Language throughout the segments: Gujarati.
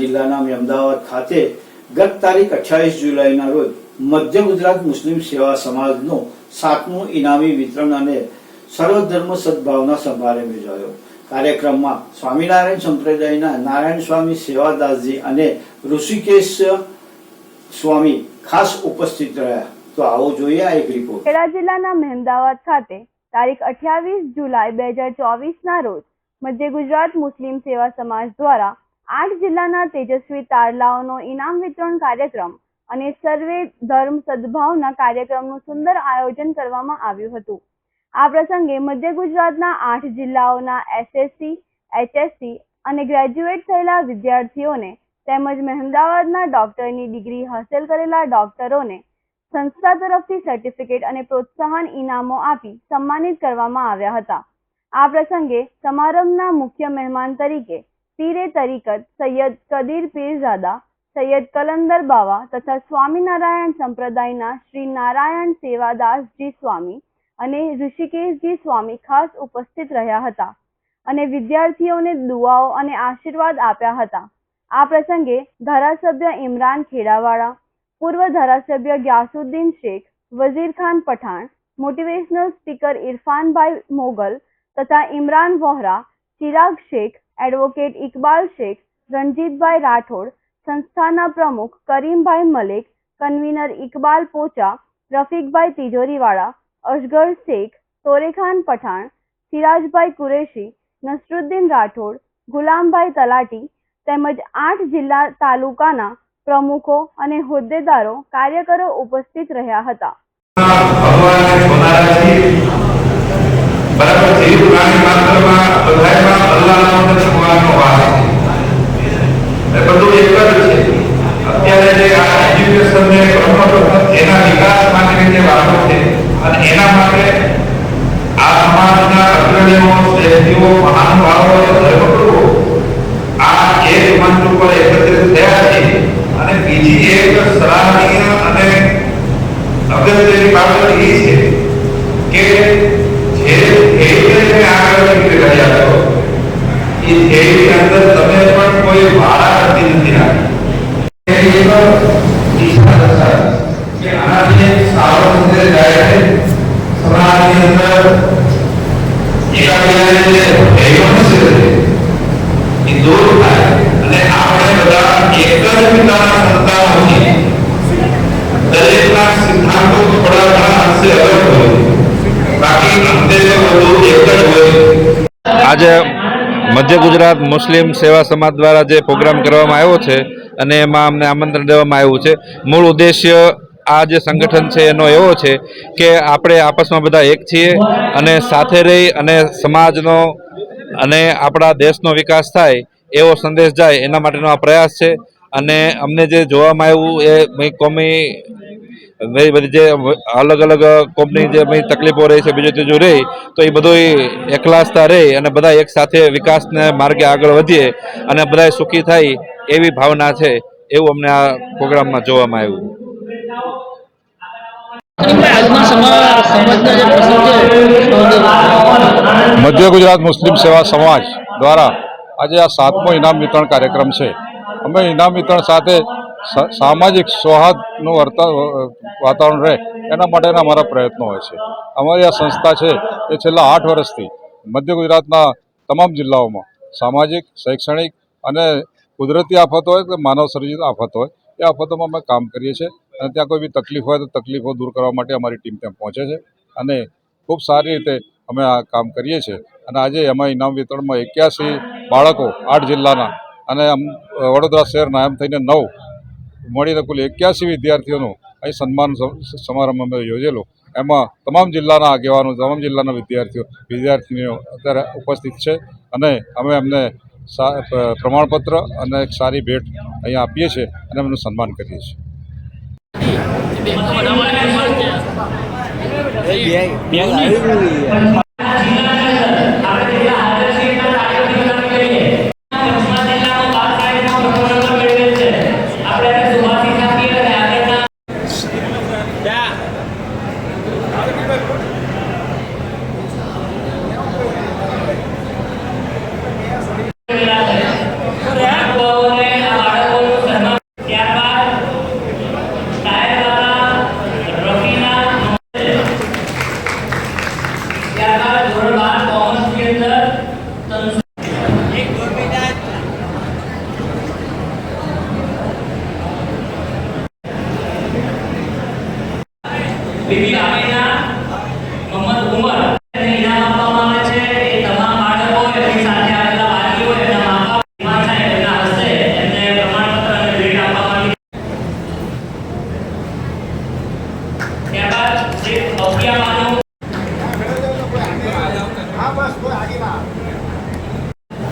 જિલ્લાના અમદાવાદ ખાતે ગત તારીખ અઠ્યાવીસ જુલાઈના રોજ મધ્ય ગુજરાત મુસ્લિમ સેવા સમાજનો સાતમું ઇનામી વિતરણ અને સર્વધર્મ સદભાવના સમારંભ યોજાયો. કાર્યક્રમમાં સ્વામિનારાયણ સંપ્રદાયના નારાયણ સ્વામી સેવાદાસજી અને ઋષિકેશ સ્વામી ખાસ ઉપસ્થિત રહ્યા. તો આવો જોઈએ આ એક રિપોર્ટ ખેડા જિલ્લાના મહેમદાવાદ ખાતે તારીખ અઠ્યાવીસ જુલાઈ બે હજાર ચોવીસના રોજ મધ્ય ગુજરાત મુસ્લિમ સેવા સમાજ દ્વારા આઠ જિલ્લાના તેજસ્વી તારલાઓનો ઇનામ વિતરણ કાર્યક્રમ અને સર્વે ધર્મ સદભાવના કાર્યક્રમનું સુંદર આયોજન કરવામાં આવ્યું હતું. આ પ્રસંગે મધ્ય ગુજરાતના આઠ જિલ્લાઓના એસએસસી એચએસસી અને ગ્રેજ્યુએટ થયેલા વિદ્યાર્થીઓને તેમજ મહેમદાવાદના ડોક્ટરની ડિગ્રી હાંસલ કરેલા ડોક્ટરોને સંસ્થા તરફથી સર્ટિફિકેટ અને પ્રોત્સાહન ઇનામો આપી સન્માનિત કરવામાં આવ્યા હતા. આ પ્રસંગે સમારંભના મુખ્ય મહેમાન તરીકે પીરે તરીકત સૈયદ કદીર પીરઝાદા, સૈયદ કલંદર બાવા તથા સ્વામિનારાયણ સંપ્રદાયના શ્રી નારાયણ સેવાદાસજી સ્વામી અને ઋષિકેશજી સ્વામી ખાસ ઉપસ્થિત રહ્યા હતા અને વિદ્યાર્થીઓને દુઆઓ અને આશીર્વાદ આપ્યા હતા. આ પ્રસંગે ધારાસભ્ય ઇમરાન ખેડાવાળા, પૂર્વ ધારાસભ્ય ગ્યાસુદ્દીન શેખ, વઝીર ખાન પઠાણ, મોટિવેશનલ સ્પીકર ઇરફાનભાઈ મોગલ તથા ઇમરાન વોહરા, ચિરાગ શેખ એડવોકેટ ઇકબાલ શેખ, રણજીતભાઈ રાઠોડ, સંસ્થાના પ્રમુખ કરીમભાઈ મલિક, કન્વીનર ઇકબાલ પોચા, રફીકભાઈ તિજોરીવાળા, અશગર શેખ, તોરેખાન પઠાણ, સિરાજભાઈ કુરેશી, નસરુદ્દીન રાઠોડ, ગુલામભાઈ તલાટી તેમજ આઠ જિલ્લા તાલુકાના પ્રમુખો અને હોદ્દેદારો કાર્યકરો ઉપસ્થિત રહ્યા હતા. બરાબર આ અને સમાજના અગ્રણીઓ, શ્રેષ્ઠીઓ મહાનુભાવો ધર્મગુરુઓ આ એક મંચ ઉપર એકત્રિત થયા છે. અને બીજી એક સરાહનીય અને અગત્યની બાબત એ પણ કોઈ વાળા નથી રાખી એ એક દિશા દર્શાવે કે આનાથી સારો સંદેશ જાય છે સમાજની અંદર એકાબીજાને જે ધ્યેયો છે એ દૂર થાય અને આપણે બધા એક જ પિતાના સંતાનો છીએ દરેકના સિદ્ધાંતો થોડા ઘણા અંશે અલગ હોય બાકી અંતે તો બધું એક જ હોય આજે મધ્ય ગુજરાત મુસ્લિમ સેવા સમાજ દ્વારા જે પ્રોગ્રામ કરવામાં આવ્યો છે અને એમાં અમને આમંત્રણ દેવામાં આવ્યું છે. મૂળ ઉદ્દેશ્ય આ જે સંગઠન છે એનો એવો છે કે આપણે આપસમાં બધા એક છીએ અને સાથે રહી અને સમાજનો અને આપણા દેશનો વિકાસ થાય એવો સંદેશ જાય એના માટેનો આ પ્રયાસ છે. અને અમને જે જોવામાં આવ્યું એ કોમી ભાઈ બધી જે અલગ અલગ કોમની જે તકલીફો રહી છે, બીજું ત્રીજું રહી, તો એ બધું એકલાસતા રહી અને બધા એક સાથે વિકાસને માર્ગે આગળ વધીએ અને બધા સુખી થાય એવી ભાવના છે, એવું અમને આ પ્રોગ્રામમાં જોવામાં આવ્યું. મધ્ય ગુજરાત મુસ્લિમ સેવા સમાજ દ્વારા આજે આ સાતમો ઇનામ વિતરણ કાર્યક્રમ છે. અમે ઇનામ વિતરણ સાથે સામાજિક સૌહાર્દનું વર્તા વાતાવરણ રહે એના માટેના અમારા પ્રયત્નો હોય છે. અમારી આ સંસ્થા છે એ છેલ્લા આઠ વર્ષથી મધ્ય ગુજરાતના તમામ જિલ્લાઓમાં સામાજિક, શૈક્ષણિક અને કુદરતી આફત હોય કે માનવ સર્જિત આફત હોય, એ આફતોમાં અમે કામ કરીએ છીએ અને ત્યાં કોઈ બી તકલીફ હોય તો તકલીફો દૂર કરવા માટે અમારી ટીમ ત્યાં પહોંચે છે અને ખૂબ સારી રીતે અમે આ કામ કરીએ છીએ. અને આજે એમાં ઇનામ વિતરણમાં એક્યાસી બાળકો આઠ જિલ્લાના અને આમ વડોદરા શહેરના એમ થઈને નવ મળીને કુલ એક્યાસી વિદ્યાર્થીઓનું અહીં સન્માન સમારંભ અમે યોજેલો. એમાં તમામ જિલ્લાના આગેવાનો તમામ જિલ્લાના વિદ્યાર્થીઓ વિદ્યાર્થીનીઓ અત્યારે ઉપસ્થિત છે અને અમે એમને સા પ્રમાણપત્ર અને એક સારી ભેટ અહીંયા આપીએ છીએ અને એમનું સન્માન કરીએ છીએ.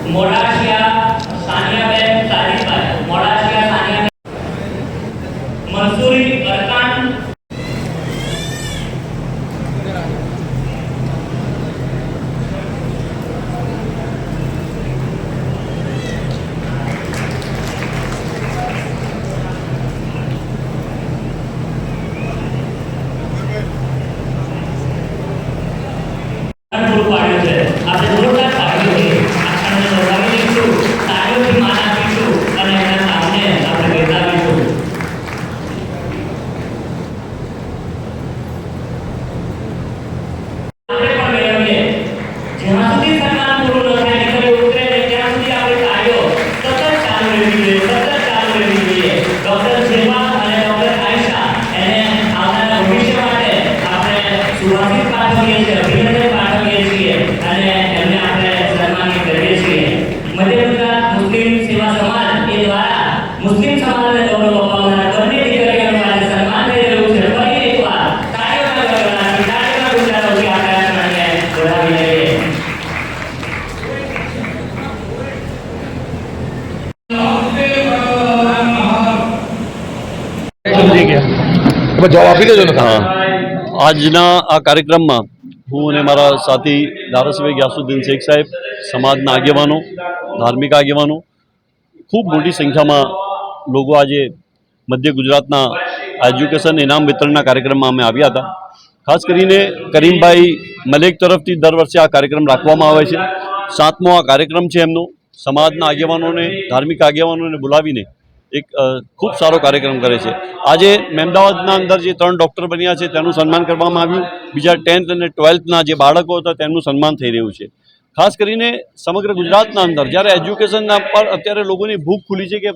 મોડાશિયા સાનિયાબેન સાજીદભાઈ મોડાશિયા સાનિયાબેન મંસૂરી અરકાન પૂરું પાડ્યું છે આપણે જોરદાર તાળીઓથી આ ક્ષણને વધાવી લઈશું તાળીઓથી માન આપીશું અને એના સામને આપણે બિરદાવીશું આપણે પણ મેળવીએ જ્યાં સુધી સન્માન પૂરું ન થાય નીકળી ઉતરે ને ત્યાં સુધી આપણે તાળીઓ સતત ચાલુ રહેવી જોઈએ સતત ચાલુ રહેવી જોઈએ ડોક્ટર શેફા અને ડોક્ટર આયશા એને આવનારા ભવિષ્ય માટે આપણે શુભાશીષ પાઠવીએ છીએ અભિનંદન પાઠવીએ છીએ અને એમને આપણે સન્માનિત કરીએ છીએ મધ્ય ગુજરાત મુસ્લિમ સેવા સમાજ એ દ્વારા મુસ્લિમ સમાજને ગૌરવ અપાવનારા જવાબ આપી દેજો ને હા. આજના આ કાર્યક્રમમાં હું અને મારા સાથી ધારાસભ્ય ગ્યાસુદ્દીન શેખ સાહેબ, સમાજના આગેવાનો, ધાર્મિક આગેવાનો, ખૂબ મોટી સંખ્યામાં લોકો આજે મધ્ય ગુજરાતના એજ્યુકેશન, ઇનામ વિતરણના કાર્યક્રમમાં અમે આવ્યા હતા. ખાસ કરીને કરીમભાઈ મલેક તરફથી દર વર્ષે આ કાર્યક્રમ રાખવામાં આવે છે. સાતમો આ કાર્યક્રમ છે એમનો. સમાજના આગેવાનોને, ધાર્મિક આગેવાનોને બોલાવીને એક ખૂબ સારો કાર્યક્રમ કરે છે. આજે મહેમદાવાદના અંદર જે ત્રણ ડૉક્ટર બન્યા છે, તેનું સન્માન કરવામાં આવ્યું. બીજા ટેન્થ અને ટ્વેલ્થના જે બાળકો હતા, તેમનું સન્માન થઈ રહ્યું છે. ખાસ કરીને સમગ્ર ગુજરાતના અંદર, જ્યારે એજ્યુકેશનના પર અત્યારે લોકોની ભૂખ ખુલી છે કે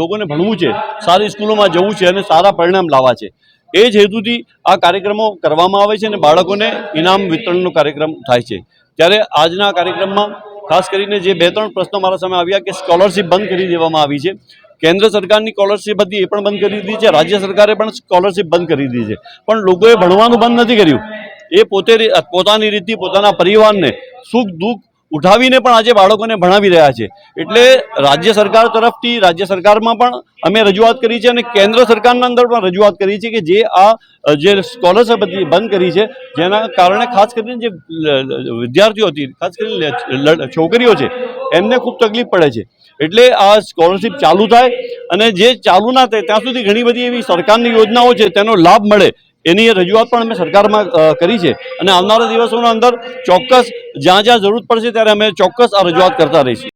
લોકોને ભણવું છે, સારી સ્કૂલોમાં જવું છે અને સારા પરિણામ લાવવા છે. એ જ હેતુથી આ કાર્યક્રમો કરવામાં આવે છે અને બાળકોને ઇનામ વિતરણનો કાર્યક્રમ થાય છે. ત્યારે આજના કાર્યક્રમમાં ખાસ કરીને જે બે ત્રણ પ્રશ્નો મારા સામે આવ્યા કે સ્કોલરશિપ બંધ કરી દેવામાં આવી છે. કેન્દ્ર સરકારની સ્કોલરશિપ હતી એ પણ બંધ કરી દીધી છે, રાજ્ય સરકારે પણ સ્કોલરશિપ બંધ કરી દીધી છે. પણ લોકોએ ભણવાનું બંધ નથી કર્યું. એ પોતે પોતાની રીતથી પોતાના પરિવારને સુખ દુઃખ ઉઠાવીને પણ આજે બાળકોને ભણાવી રહ્યા છે. એટલે રાજ્ય સરકાર તરફથી, રાજ્ય સરકારમાં પણ અમે રજૂઆત કરી છે અને કેન્દ્ર સરકારના અંદર પણ રજૂઆત કરી છે કે જે આ, જે સ્કોલરશિપ બંધ કરી છે. જેના કારણે ખાસ કરીને જે વિદ્યાર્થીઓ હતી, ખાસ કરીને છોકરીઓ છે, એમને ખૂબ તકલીફ પડે છે. એટલે આ સ્કોલરશિપ ચાલુ થાય અને જે ચાલુ ના થાય, ત્યાં સુધી ઘણી બધી એવી સરકારની યોજનાઓ છે, તેનો લાભ મળે એની રજૂઆત પણ અમે સરકારમાં કરી છે. અને આવનારા દિવસોના અંદર ચોક્કસ જ્યાં જ્યાં જરૂર પડશે ત્યારે અમે ચોક્કસ આ રજૂઆત કરતા રહીશું.